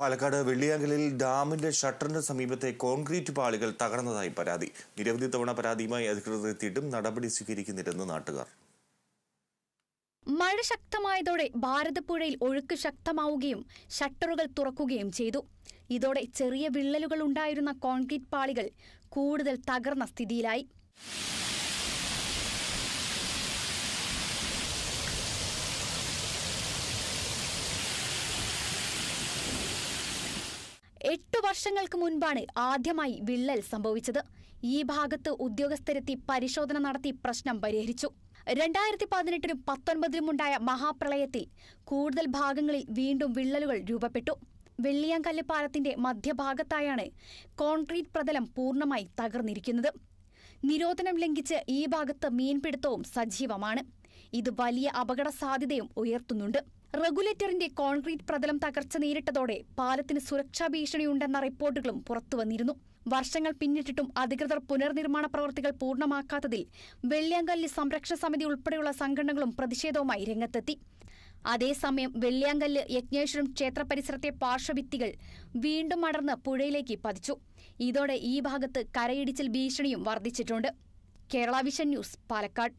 പാലക്കാട് വെള്ളിയാങ്കലിൽ ഡാമിന്റെ ഷട്ടറിന് സമീപത്തെ കോൺക്രീറ്റ് പാളികൾ തകർന്നതായി പരാതി. നിരവധി തവണ പരാതിയുമായി അധികൃതർ എത്തിയിട്ടും നടപടി സ്വീകരിക്കുന്നില്ലെന്ന് നാട്ടുകാർ. മഴ ശക്തമായതോടെ ഭാരതപ്പുഴയിൽ ഒഴുക്ക് ശക്തമാവുകയും ഷട്ടറുകൾ തുറക്കുകയും ചെയ്തു. ഇതോടെ ചെറിയ വിള്ളലുകൾ ഉണ്ടായിരുന്ന കോൺക്രീറ്റ് പാളികൾ കൂടുതൽ തകർന്ന സ്ഥിതിയിലായി. എട്ടു വർഷങ്ങൾക്ക് മുൻപാണ് ആദ്യമായി വിള്ളൽ സംഭവിച്ചത്. ഈ ഭാഗത്ത് ഉദ്യോഗസ്ഥരെത്തി പരിശോധന നടത്തി പ്രശ്നം പരിഹരിച്ചു. രണ്ടായിരത്തി പതിനെട്ടിനും പത്തൊൻപതിലുമുണ്ടായ മഹാപ്രളയത്തിൽ കൂടുതൽ ഭാഗങ്ങളിൽ വീണ്ടും വിള്ളലുകൾ രൂപപ്പെട്ടു. വെള്ളിയാങ്കല്ല് പാലത്തിന്റെ മധ്യഭാഗത്തായാണ് കോൺക്രീറ്റ് പ്രതലം പൂർണമായി തകർന്നിരിക്കുന്നത്. നിരോധനം ലംഘിച്ച് ഈ ഭാഗത്ത് മീൻപിടുത്തവും സജീവമാണ്. ഇത് വലിയ അപകട സാധ്യതയും ഉയർത്തുന്നുണ്ട്. റെഗുലേറ്ററിന്റെ കോൺക്രീറ്റ് പ്രതലം തകർച്ച നേരിട്ടതോടെ പാലത്തിന് സുരക്ഷാ ഭീഷണിയുണ്ടെന്ന റിപ്പോർട്ടുകളും പുറത്തുവന്നിരുന്നു വർഷങ്ങൾ പിന്നിട്ടിട്ടും അധികൃതർ പുനർനിർമ്മാണ പ്രവൃത്തികൾ പൂർണമാക്കാത്തതിൽ വെള്ളിയാങ്കല്ലി സംരക്ഷണ സമിതി ഉൾപ്പെടെയുള്ള സംഘടനകളും പ്രതിഷേധവുമായി രംഗത്തെത്തി. അതേസമയം വെള്ളിയാങ്കല്ല് യജ്ഞേശ്വരം ക്ഷേത്ര പരിസരത്തെ പാർശ്വഭിത്തികൾ വീണ്ടും അടർന്ന് പുഴയിലേക്ക് പതിച്ചു. ഇതോടെ ഈ ഭാഗത്ത് കരയിടിച്ചിൽ ഭീഷണിയും വർദ്ധിച്ചിട്ടുണ്ട്. Kerala vision news Palakkad.